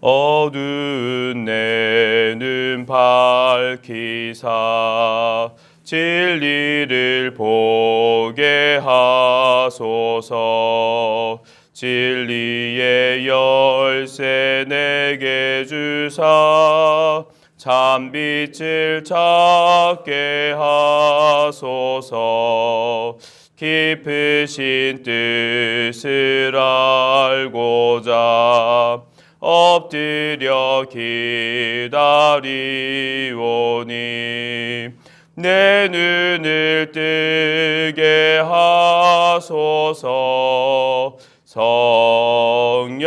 어두운 내 눈 밝히사 진리를 보게 하소서. 진리의 열쇠 내게 주사 참 빛을 찾게 하소서. 깊으신 뜻을 알고자 엎드려 기다리오니 내 눈을 뜨게 하소서. 성령이여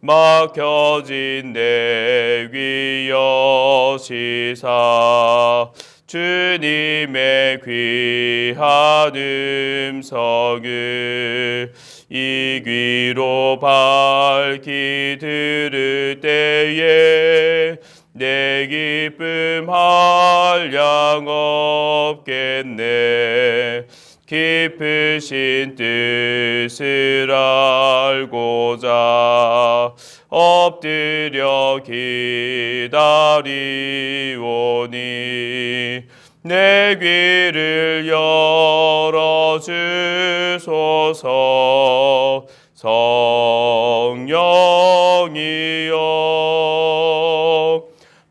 막혀진 내 귀여 시사 주님의 귀한 음성을 이 귀로 밝히 들을 때에 내 기쁨 한량 없겠네. 깊으신 뜻을 알고자 엎드려 기다리오니 내 귀를 열어 주소서. 성령이여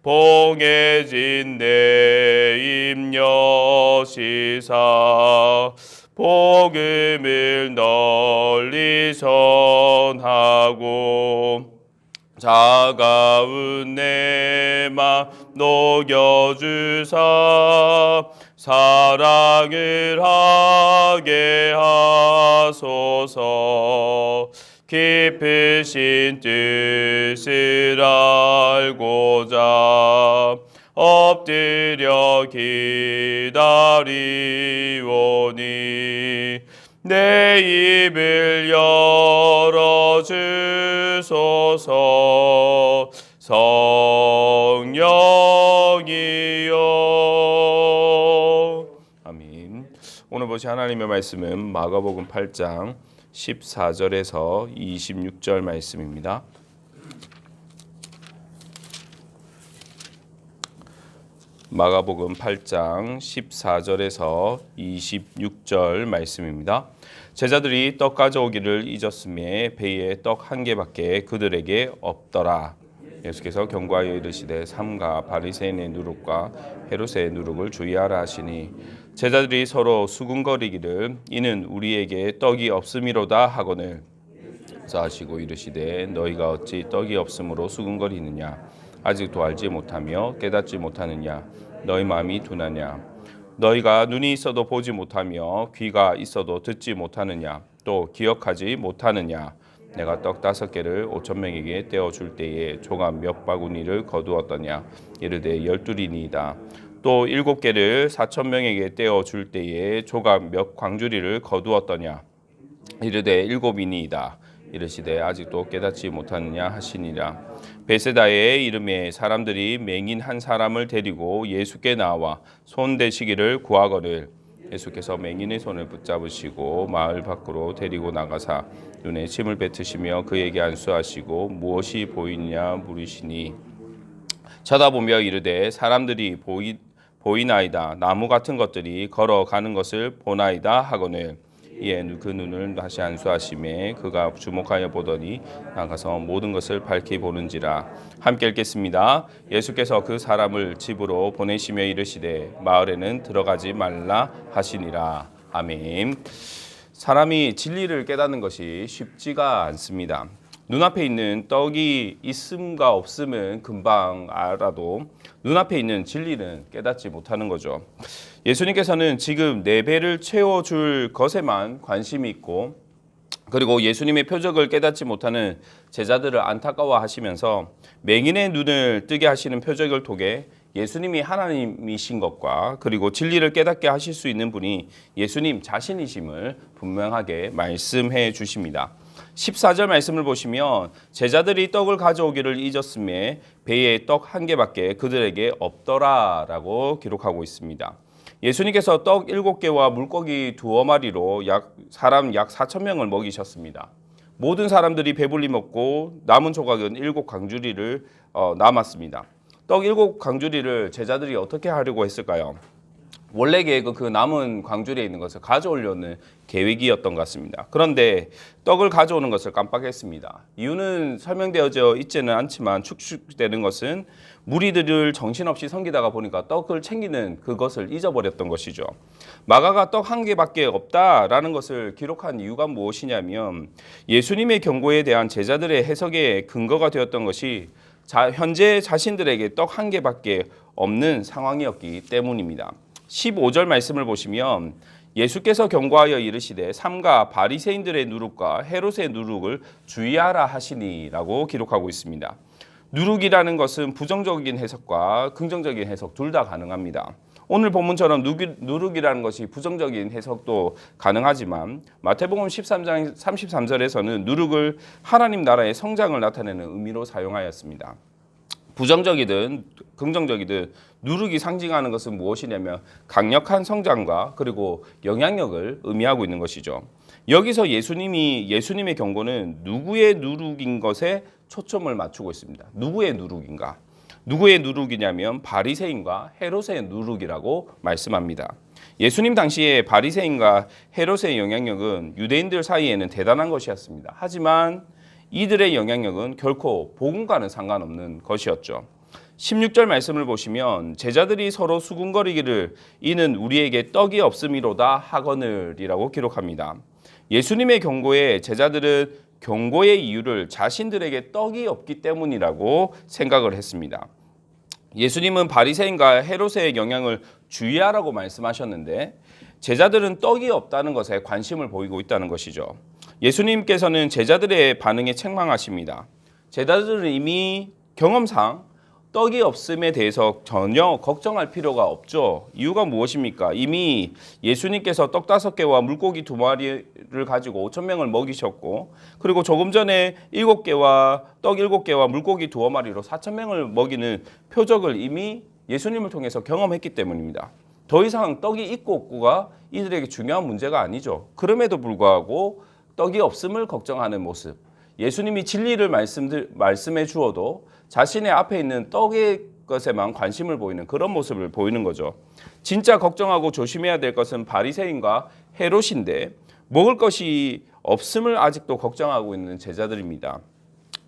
봉해진 내 임여시사. 복음을 널리 전하고 차가운 내 맘 녹여주사 사랑을 하게 하소서. 깊으신 뜻을 알고자 엎드려 기다리오니 내 입을 열어 주소서 성령이여 아멘. 오늘 보시 하나님의 말씀은 마가복음 8장 14절에서 26절 말씀입니다. 마가복음 8장 14절에서 26절 말씀입니다. 제자들이 떡 가져오기를 잊었음에 배에 떡 한 개밖에 그들에게 없더라. 예수께서 경고하여 이르시되 삼가 바리새인의 누룩과 헤롯의 누룩을 주의하라 하시니 제자들이 서로 수군거리기를 이는 우리에게 떡이 없음이로다 하거늘 하시고 이르시되 너희가 어찌 떡이 없으므로 수군거리느냐 아직도 알지 못하며 깨닫지 못하느냐? 너희 마음이 둔하냐? 너희가 눈이 있어도 보지 못하며 귀가 있어도 듣지 못하느냐? 또 기억하지 못하느냐? 내가 떡 다섯 개를 오천 명에게 떼어 줄 때에 조각 몇 바구니를 거두었더냐? 이르되 열둘이니이다. 또 일곱 개를 사천 명에게 떼어 줄 때에 조각 몇 광주리를 거두었더냐? 이르되 일곱이니이다. 이르시되 아직도 깨닫지 못하느냐 하시니라 베세다의 이름에 사람들이 맹인 한 사람을 데리고 예수께 나와 손 대시기를 구하거늘 예수께서 맹인의 손을 붙잡으시고 마을 밖으로 데리고 나가사 눈에 침을 뱉으시며 그에게 안수하시고 무엇이 보이느냐 물으시니 쳐다보며 이르되 사람들이 보이, 보이나이다. 나무 같은 것들이 걸어가는 것을 보나이다 하거늘 이에 그 눈을 다시 안수하심에 그가 주목하여 보더니 나가서 모든 것을 밝히 보는지라 함께 읽겠습니다. 예수께서 그 사람을 집으로 보내시며 이르시되 마을에는 들어가지 말라 하시니라. 아멘. 사람이 진리를 깨닫는 것이 쉽지가 않습니다. 눈앞에 있는 떡이 있음과 없음은 금방 알아도 눈앞에 있는 진리는 깨닫지 못하는 거죠. 예수님께서는 지금 네 배를 채워줄 것에만 관심이 있고 그리고 예수님의 표적을 깨닫지 못하는 제자들을 안타까워하시면서 맹인의 눈을 뜨게 하시는 표적을 통해 예수님이 하나님이신 것과 그리고 진리를 깨닫게 하실 수 있는 분이 예수님 자신이심을 분명하게 말씀해 주십니다. 14절 말씀을 보시면 제자들이 떡을 가져오기를 잊었음에 배에 떡 한 개밖에 그들에게 없더라라고 기록하고 있습니다. 예수님께서 떡 일곱 개와 물고기 두어 마리로 약 사람 약 4천 명을 먹이셨습니다. 모든 사람들이 배불리 먹고 남은 조각은 일곱 강주리를 어, 남았습니다. 떡 일곱 강주리를 제자들이 어떻게 하려고 했을까요? 원래 계획은 그 남은 광주리에 있는 것을 가져오려는 계획이었던 것 같습니다. 그런데 떡을 가져오는 것을 깜빡했습니다. 이유는 설명되어져 있지는 않지만 축축되는 것은 무리들을 정신없이 섬기다가 보니까 떡을 챙기는 그것을 잊어버렸던 것이죠. 마가가 떡 한 개밖에 없다라는 것을 기록한 이유가 무엇이냐면 예수님의 경고에 대한 제자들의 해석의 근거가 되었던 것이 자, 현재 자신들에게 떡 한 개밖에 없는 상황이었기 때문입니다. 15절 말씀을 보시면 예수께서 경고하여 이르시되 삼가 바리새인들의 누룩과 헤롯의 누룩을 주의하라 하시니라고 기록하고 있습니다. 누룩이라는 것은 부정적인 해석과 긍정적인 해석 둘 다 가능합니다. 오늘 본문처럼 누룩이라는 것이 부정적인 해석도 가능하지만 마태복음 13장 33절에서는 누룩을 하나님 나라의 성장을 나타내는 의미로 사용하였습니다. 부정적이든 긍정적이든 누룩이 상징하는 것은 무엇이냐면 강력한 성장과 그리고 영향력을 의미하고 있는 것이죠. 여기서 예수님이 예수님의 경고는 누구의 누룩인 것에 초점을 맞추고 있습니다. 누구의 누룩인가? 누구의 누룩이냐면 바리새인과 헤롯의 누룩이라고 말씀합니다. 예수님 당시에 바리새인과 헤롯의 영향력은 유대인들 사이에는 대단한 것이었습니다. 하지만 이들의 영향력은 결코 복음과는 상관없는 것이었죠. 16절 말씀을 보시면 제자들이 서로 수군거리기를 이는 우리에게 떡이 없음이로다 하거늘이라고 기록합니다. 예수님의 경고에 제자들은 경고의 이유를 자신들에게 떡이 없기 때문이라고 생각을 했습니다. 예수님은 바리새인과 헤롯의 영향을 주의하라고 말씀하셨는데 제자들은 떡이 없다는 것에 관심을 보이고 있다는 것이죠. 예수님께서는 제자들의 반응에 책망하십니다. 제자들은 이미 경험상 떡이 없음에 대해서 전혀 걱정할 필요가 없죠. 이유가 무엇입니까? 이미 예수님께서 떡 다섯 개와 물고기 두 마리를 가지고 오천 명을 먹이셨고, 그리고 조금 전에 일곱 개와 떡 일곱 개와 물고기 두어 마리로 사천 명을 먹이는 표적을 이미 예수님을 통해서 경험했기 때문입니다. 더 이상 떡이 있고 없고가 이들에게 중요한 문제가 아니죠. 그럼에도 불구하고 떡이 없음을 걱정하는 모습. 예수님이 진리를 말씀들, 말씀해 주어도 자신의 앞에 있는 떡의 것에만 관심을 보이는 그런 모습을 보이는 거죠. 진짜 걱정하고 조심해야 될 것은 바리새인과 헤롯인데 먹을 것이 없음을 아직도 걱정하고 있는 제자들입니다.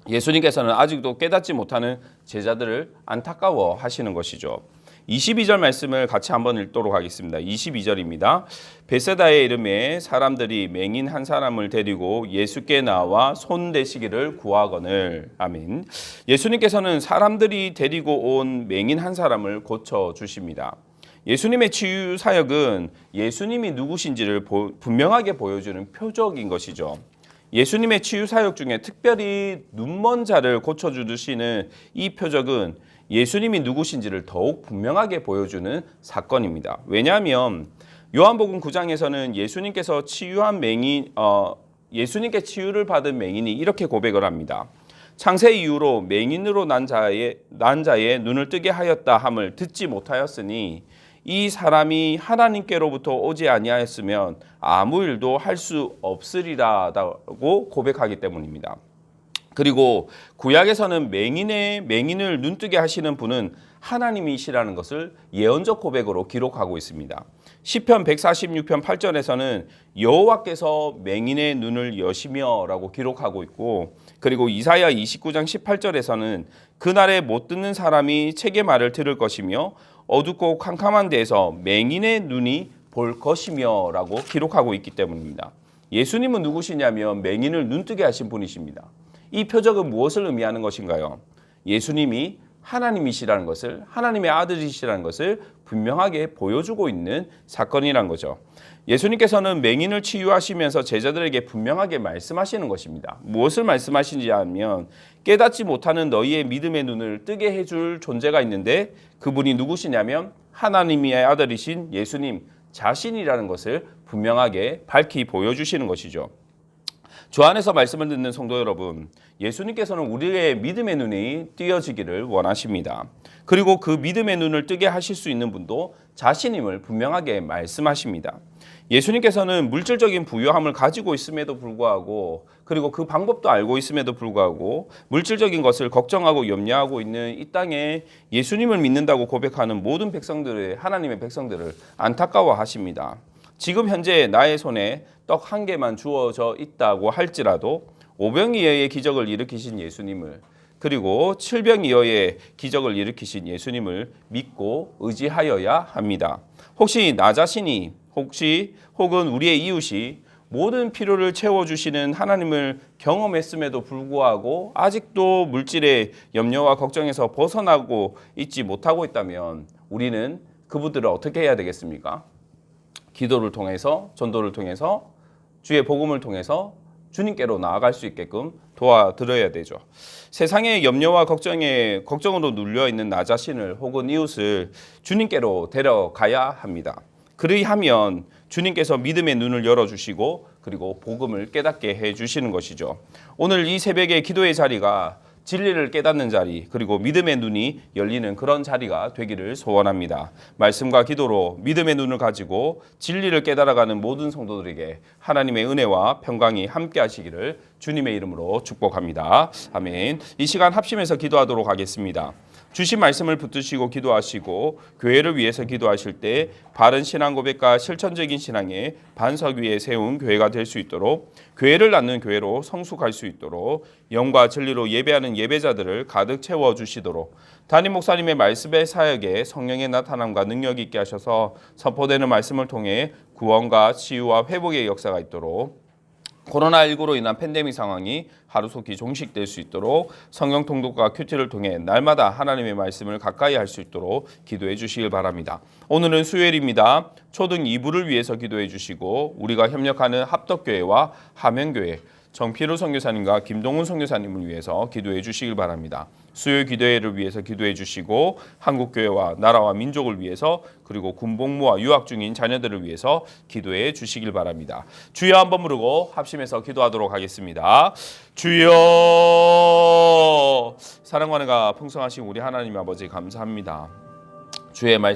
예수님께서는 아직도 깨닫지 못하는 제자들을 안타까워 하시는 것이죠. 22절 말씀을 같이 한번 읽도록 하겠습니다. 22절입니다. 베세다의 이름에 사람들이 맹인 한 사람을 데리고 예수께 나와 손 대시기를 구하거늘. 아멘. 예수님께서는 사람들이 데리고 온 맹인 한 사람을 고쳐 주십니다. 예수님의 치유 사역은 예수님이 누구신지를 분명하게 보여주는 표적인 것이죠. 예수님의 치유 사역 중에 특별히 눈먼 자를 고쳐 주시는 이 표적은 예수님이 누구신지를 더욱 분명하게 보여주는 사건입니다. 왜냐하면 요한복음 9장에서는 예수님께서 치유한 맹인 어, 예수님께 치유를 받은 맹인이 이렇게 고백을 합니다. 창세 이후로 맹인으로 난 자의 난 자의 눈을 뜨게 하였다 함을 듣지 못하였으니 이 사람이 하나님께로부터 오지 아니하였으면 아무 일도 할 수 없으리라고 고백하기 때문입니다. 그리고 구약에서는 맹인의 맹인을 눈뜨게 하시는 분은 하나님이시라는 것을 예언적 고백으로 기록하고 있습니다. 시편 146편 8절에서는 여호와께서 맹인의 눈을 여시며라고 기록하고 있고 그리고 이사야 29장 18절에서는 그날에 못 듣는 사람이 책의 말을 들을 것이며 어둡고 캄캄한 데에서 맹인의 눈이 볼 것이며라고 기록하고 있기 때문입니다. 예수님은 누구시냐면 맹인을 눈뜨게 하신 분이십니다. 이 표적은 무엇을 의미하는 것인가요? 예수님이 하나님이시라는 것을 하나님의 아들이시라는 것을 분명하게 보여주고 있는 사건이란 거죠. 예수님께서는 맹인을 치유하시면서 제자들에게 분명하게 말씀하시는 것입니다. 무엇을 말씀하시는지 하면 깨닫지 못하는 너희의 믿음의 눈을 뜨게 해줄 존재가 있는데 그분이 누구시냐면 하나님의 아들이신 예수님 자신이라는 것을 분명하게 밝히 보여주시는 것이죠. 주 안에서 말씀을 듣는 성도 여러분, 예수님께서는 우리의 믿음의 눈이 띄어지기를 원하십니다. 그리고 그 믿음의 눈을 뜨게 하실 수 있는 분도 자신임을 분명하게 말씀하십니다. 예수님께서는 물질적인 부유함을 가지고 있음에도 불구하고 그리고 그 방법도 알고 있음에도 불구하고 물질적인 것을 걱정하고 염려하고 있는 이 땅에 예수님을 믿는다고 고백하는 모든 백성들의 하나님의 백성들을 안타까워하십니다. 지금 현재 나의 손에 떡 한 개만 주어져 있다고 할지라도 오병이어의 기적을 일으키신 예수님을 그리고 칠병이어의 기적을 일으키신 예수님을 믿고 의지하여야 합니다. 혹시 나 자신이 혹시 혹은 우리의 이웃이 모든 필요를 채워주시는 하나님을 경험했음에도 불구하고 아직도 물질의 염려와 걱정에서 벗어나고 있지 못하고 있다면 우리는 그분들을 어떻게 해야 되겠습니까? 기도를 통해서 전도를 통해서 주의 복음을 통해서 주님께로 나아갈 수 있게끔 도와드려야 되죠. 세상의 염려와 걱정에 걱정으로 눌려 있는 나 자신을 혹은 이웃을 주님께로 데려가야 합니다. 그리하면 주님께서 믿음의 눈을 열어 주시고 그리고 복음을 깨닫게 해 주시는 것이죠. 오늘 이 새벽의 기도의 자리가 진리를 깨닫는 자리 그리고 믿음의 눈이 열리는 그런 자리가 되기를 소원합니다. 말씀과 기도로 믿음의 눈을 가지고 진리를 깨달아가는 모든 성도들에게 하나님의 은혜와 평강이 함께 하시기를 주님의 이름으로 축복합니다. 아멘. 이 시간 합심해서 기도하도록 하겠습니다. 주신 말씀을 붙드시고 기도하시고 교회를 위해서 기도하실 때 바른 신앙 고백과 실천적인 신앙의 반석 위에 세운 교회가 될 수 있도록 교회를 낳는 교회로 성숙할 수 있도록 영과 진리로 예배하는 예배자들을 가득 채워 주시도록 담임 목사님의 말씀의 사역에 성령의 나타남과 능력 있게 하셔서 선포되는 말씀을 통해 구원과 치유와 회복의 역사가 있도록 코로나19로 인한 팬데믹 상황이 하루속히 종식될 수 있도록 성경 통독과 큐티를 통해 날마다 하나님의 말씀을 가까이 할 수 있도록 기도해 주시길 바랍니다. 오늘은 수요일입니다. 초등 2부를 위해서 기도해 주시고 우리가 협력하는 합덕교회와 하명교회 정필우 선교사님과 김동훈 선교사님을 위해서 기도해 주시길 바랍니다. 수요 기도회를 위해서 기도해 주시고 한국 교회와 나라와 민족을 위해서 그리고 군복무와 유학 중인 자녀들을 위해서 기도해 주시길 바랍니다. 주여 한번 부르고 합심해서 기도하도록 하겠습니다. 주여 사랑과 은혜가 풍성하신 우리 하나님 아버지 감사합니다. 주의 말씀